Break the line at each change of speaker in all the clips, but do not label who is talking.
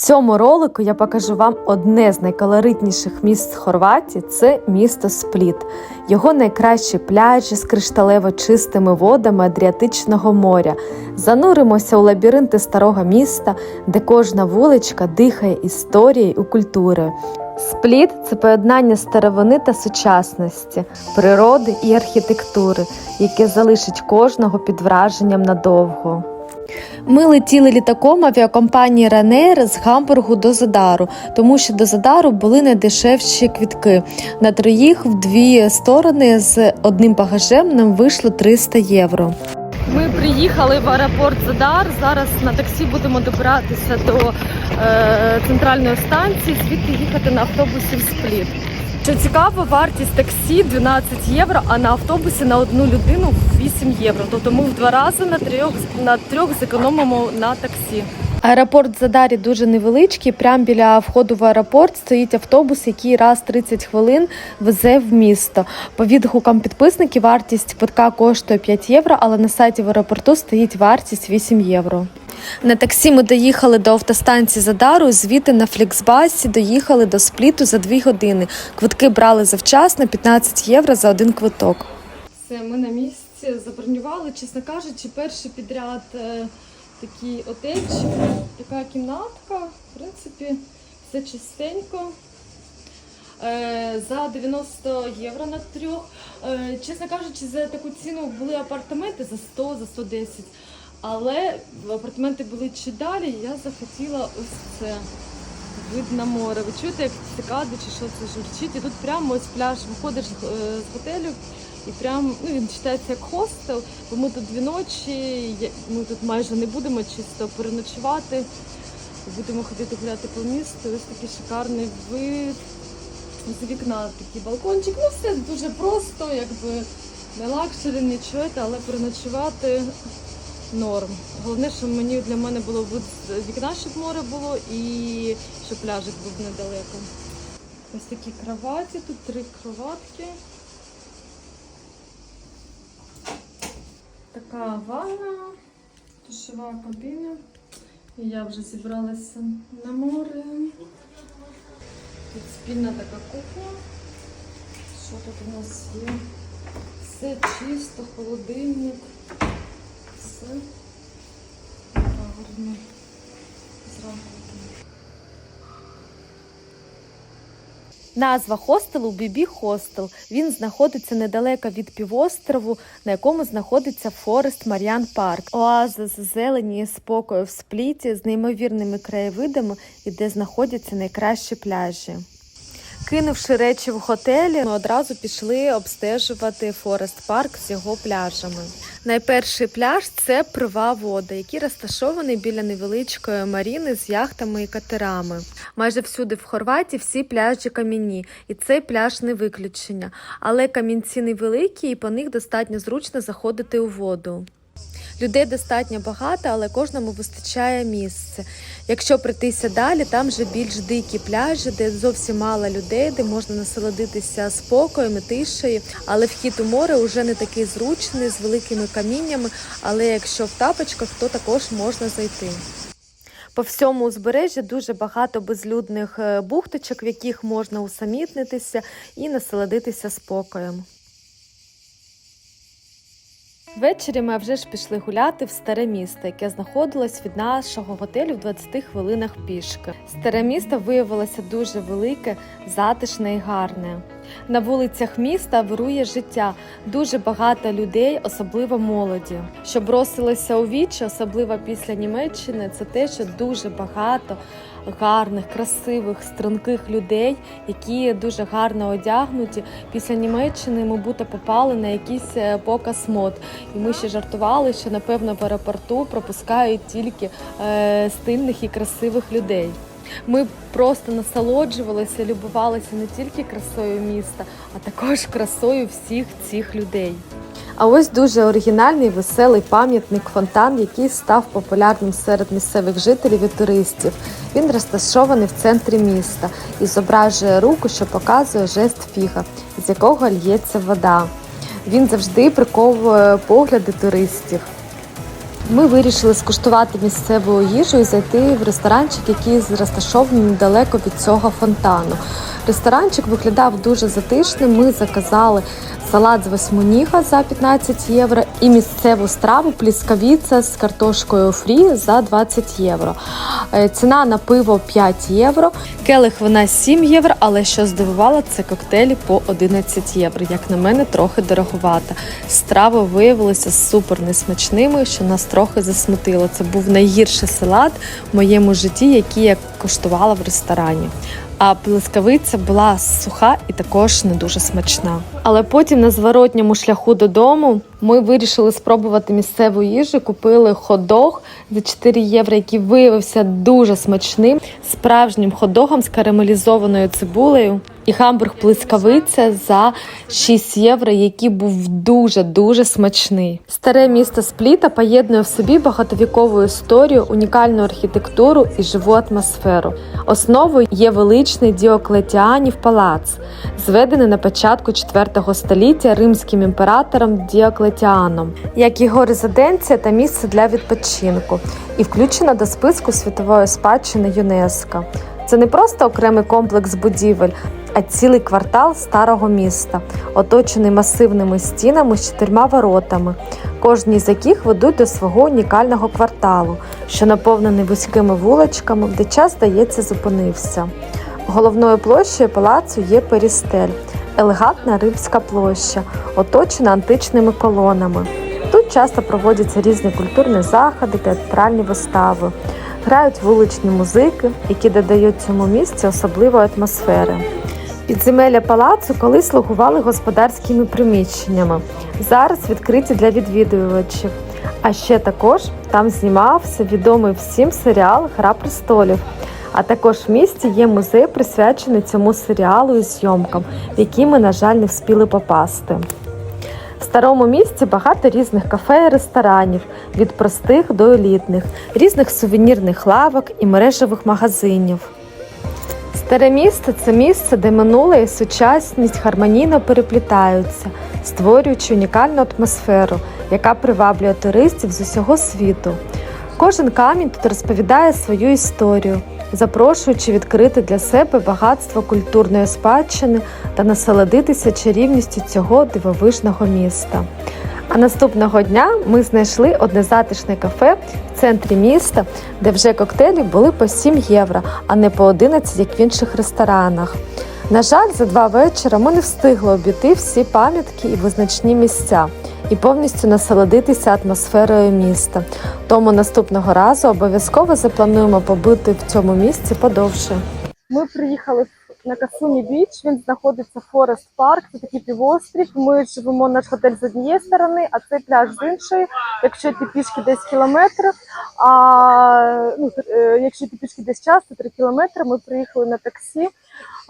цьому ролику я покажу вам одне з найколоритніших міст Хорватії це місто Спліт. Його найкращі пляжі з кришталево чистими водами Адріатичного моря. Зануримося у лабіринти старого міста, де кожна вуличка дихає історією і культурою. Спліт це поєднання старовини та сучасності, природи і архітектури, яке залишить кожного під враженням надовго. Ми летіли літаком авіакомпанії Ryanair з Гамбургу до Задару, тому що до Задару були найдешевші квітки. На троїх в дві сторони з одним багажем нам вийшло 300 євро. Ми приїхали в аеропорт Задар. Зараз на таксі будемо добиратися до е, центральної станції, звідти їхати на автобусі в Спліт. Що цікаво, вартість таксі 12 євро, а на автобусі на одну людину 8 євро. Тобто ми в два рази на трьох на трьох зекономимо на таксі. Аеропорт Задарі дуже невеличкий. Прямо біля входу в аеропорт стоїть автобус, який раз 30 хвилин везе в місто. По відгукам підписників вартість квитка коштує 5 євро, але на сайті в аеропорту стоїть вартість 8 євро. На таксі ми доїхали до автостанції Задару, звідти на фліксбасі доїхали до спліту за 2 години. Квитки брали завчасно 15 євро за один квиток. Все, ми на місці забронювали, чесно кажучи, перший підряд е, такий отельчик, така кімнатка, в принципі, все чистенько. Е, За 90 євро на трьох. Е, Чесно кажучи, за таку ціну були апартаменти за 100, за 110. Але апартаменти були чи далі, я захотіла ось це. Вид на море. Ви чуєте, як цикади чи що це журчить? І тут прямо ось пляж, виходиш е, з готелю і прям ну, він вважається як хостел, бо ми тут дві ночі, ми тут майже не будемо чисто переночувати. Будемо ходити гуляти по місту. Ось такий шикарний вид. З вікна такий балкончик. Ну все дуже просто, якби не лакшері, нічого, але переночувати норм. Головне, щоб мені для мене було з вікна, щоб море було і щоб пляжик був недалеко. Ось такі кроваті, тут три кроватки. Така ванна, душова кабіна. І я вже зібралася на море. Тут спільна така кухня. Що тут у нас є? Все чисто, холодильник. Гарно. Зранку. Назва хостелу Бібі Хостел. Він знаходиться недалеко від півострову, на якому знаходиться Форест Маріан Парк. Оаза з зелені спокою в спліті з неймовірними краєвидами і де знаходяться найкращі пляжі. Кинувши речі в готелі, ми одразу пішли обстежувати Форест Парк з його пляжами. Найперший пляж це Прива вода, який розташований біля невеличкої маріни з яхтами і катерами. Майже всюди в Хорватії всі пляжі кам'яні, і цей пляж не виключення. Але камінці невеликі, і по них достатньо зручно заходити у воду. Людей достатньо багато, але кожному вистачає місця. Якщо прийтися далі, там вже більш дикі пляжі, де зовсім мало людей, де можна насолодитися спокоєм тишею. Але вхід у море вже не такий зручний, з великими каміннями. Але якщо в тапочках, то також можна зайти. По всьому узбережжі дуже багато безлюдних е, бухточок, в яких можна усамітнитися і насолодитися спокоєм. Ввечері ми вже ж пішли гуляти в старе місто, яке знаходилось від нашого готелю в 20 хвилинах пішки. Старе місто виявилося дуже велике, затишне і гарне. На вулицях міста вирує життя, дуже багато людей, особливо молоді. Що бросилося у вічі, особливо після Німеччини, це те, що дуже багато гарних, красивих, струнких людей, які дуже гарно одягнуті. Після Німеччини ми будто попали на якийсь е, показ мод. І ми ще жартували, що напевно в аеропорту пропускають тільки е, стильних і красивих людей. Ми просто насолоджувалися, любувалися не тільки красою міста, а також красою всіх цих людей. А ось дуже оригінальний веселий пам'ятник фонтан, який став популярним серед місцевих жителів і туристів. Він розташований в центрі міста і зображує руку, що показує жест фіга, з якого л'ється вода. Він завжди приковує погляди туристів. Ми вирішили скуштувати місцеву їжу і зайти в ресторанчик, який розташований недалеко від цього фонтану. Ресторанчик виглядав дуже затишним. Ми заказали салат з восьминіга за 15 євро і місцеву страву пліскавіця з картошкою фрі за 20 євро. Е, Ціна на пиво 5 євро, келих вина 7 євро, але що здивувало, це коктейлі по 11 євро. Як на мене, трохи дороговато. Страви виявилися супер несмачними, що нас трохи засмутило. Це був найгірший салат в моєму житті, який я коштувала в ресторані. А плескавиця була суха і також не дуже смачна. Але потім на зворотньому шляху додому ми вирішили спробувати місцеву їжу. Купили хот-дог за 4 євро, який виявився дуже смачним, справжнім хот-догом з карамелізованою цибулею. І гамбург плескавиця за 6 євро, який був дуже дуже смачний. Старе місто Спліта поєднує в собі багатовікову історію, унікальну архітектуру і живу атмосферу. Основою є величний Діоклетіанів палац, зведений на початку 4 століття римським імператором Діоклетіаном, як його резиденція та місце для відпочинку, і включено до списку світової спадщини ЮНЕСКО. Це не просто окремий комплекс будівель, а цілий квартал старого міста, оточений масивними стінами з чотирма воротами, кожні з яких ведуть до свого унікального кварталу, що наповнений вузькими вуличками, де час, здається, зупинився. Головною площею палацу є Перістель, елегантна римська площа, оточена античними колонами. Тут часто проводяться різні культурні заходи, театральні вистави. Грають вуличні музики, які додають цьому місці особливої атмосфери. Підземелля палацу колись слугували господарськими приміщеннями. Зараз відкриті для відвідувачів. А ще також там знімався відомий всім серіал Гра престолів. А також в місті є музей, присвячений цьому серіалу і зйомкам, в які ми, на жаль, не вспіли попасти. В старому місті багато різних кафе і ресторанів, від простих до елітних, різних сувенірних лавок і мережевих магазинів. Старе місто це місце, де минуле і сучасність гармонійно переплітаються, створюючи унікальну атмосферу, яка приваблює туристів з усього світу. Кожен камінь тут розповідає свою історію, запрошуючи відкрити для себе багатство культурної спадщини та насолодитися чарівністю цього дивовижного міста. А наступного дня ми знайшли одне затишне кафе центрі міста, де вже коктейлі були по 7 євро, а не по 11, як в інших ресторанах. На жаль, за два вечора ми не встигли обійти всі пам'ятки і визначні місця і повністю насолодитися атмосферою міста. Тому наступного разу обов'язково заплануємо побути в цьому місці подовше. Ми приїхали на Касуні Біч. Він знаходиться Форест Парк. Це такий півострів. Ми живемо наш готель з однієї сторони, а цей пляж з іншої. Якщо йти пішки десь кілометр, а ну, е, якщо йти пішки десь час, то 3 кілометри. Ми приїхали на таксі.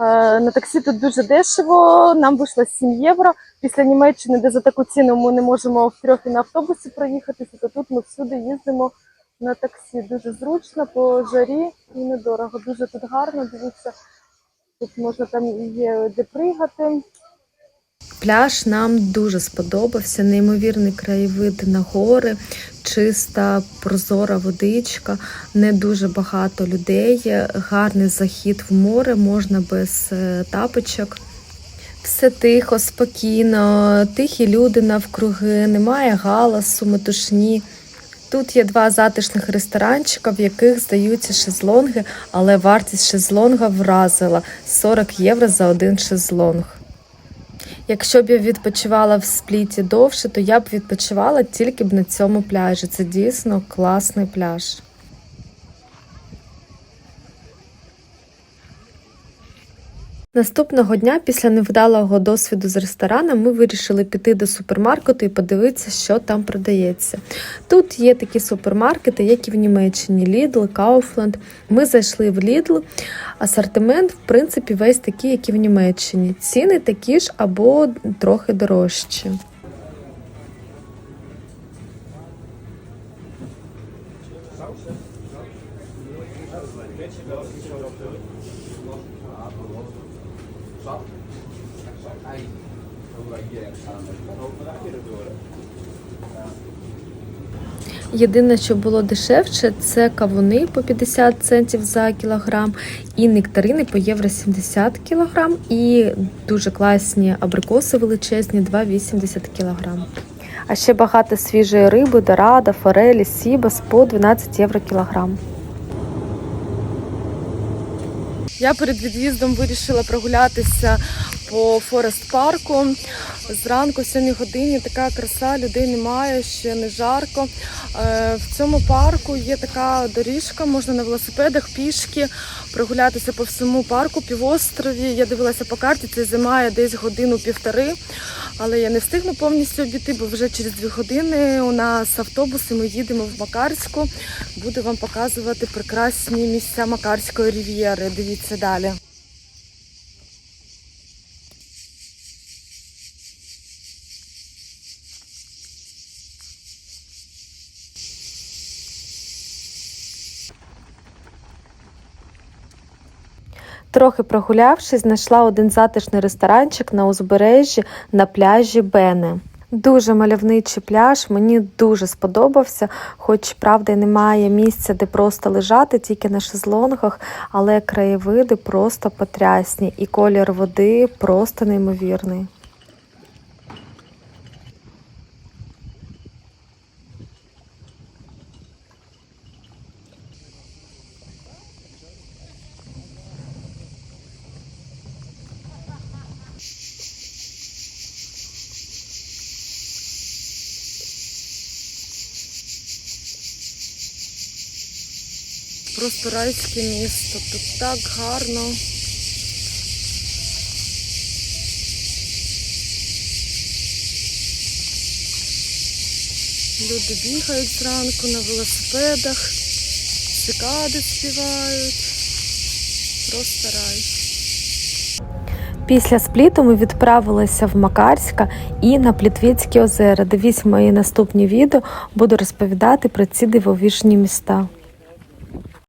Е, На таксі тут дуже дешево. Нам вийшло 7 євро. Після Німеччини, де за таку ціну ми не можемо втрьох і на автобусі проїхатися, то тут ми всюди їздимо на таксі. Дуже зручно, по жарі і недорого. Дуже тут гарно. Дивіться, тут можна там є де пригати. Пляж нам дуже сподобався. Неймовірний краєвид на гори, чиста, прозора водичка, не дуже багато людей, гарний захід в море, можна без е, тапочок. Все тихо, спокійно, тихі люди навкруги, немає галасу, метушні. Тут є два затишних ресторанчика, в яких здаються шезлонги, але вартість шезлонга вразила 40 євро за один шезлонг. Якщо б я відпочивала в спліті довше, то я б відпочивала тільки б на цьому пляжі. Це дійсно класний пляж. Наступного дня, після невдалого досвіду з рестораном, ми вирішили піти до супермаркету і подивитися, що там продається. Тут є такі супермаркети, як і в Німеччині: Lidl, Kaufland. Ми зайшли в Lidl. Асортимент, в принципі, весь такий, як і в Німеччині. Ціни такі ж або трохи дорожчі. Єдине, що було дешевше, це кавуни по 50 центів за кілограм, і нектарини по євро 70 кілограм, і дуже класні абрикоси величезні 2,80 кілограм. А ще багато свіжої риби, дорада, форелі, сібас по 12 євро кілограм. Я перед від'їздом вирішила прогулятися по Форест парку. Зранку, в 7 годині, така краса, людей немає, ще не жарко. Е, В цьому парку є така доріжка, можна на велосипедах пішки прогулятися по всьому парку, півострові. Я дивилася по карті, це займає десь годину-півтори. Але я не встигну повністю обійти, бо вже через дві години у нас автобус і ми їдемо в Макарську. Буду вам показувати прекрасні місця Макарської рів'єри. Дивіться далі. Трохи прогулявшись, знайшла один затишний ресторанчик на узбережжі на пляжі Бене. Дуже мальовничий пляж, мені дуже сподобався, хоч правда немає місця, де просто лежати, тільки на шезлонгах, але краєвиди просто потрясні, і колір води просто неймовірний. Просто райське місто, тут так гарно. Люди бігають зранку на велосипедах, цикади співають. Просто рай. Після спліту ми відправилися в Макарська і на Плітвіцькі озера. Дивіться мої наступні відео, буду розповідати про ці дивовижні міста.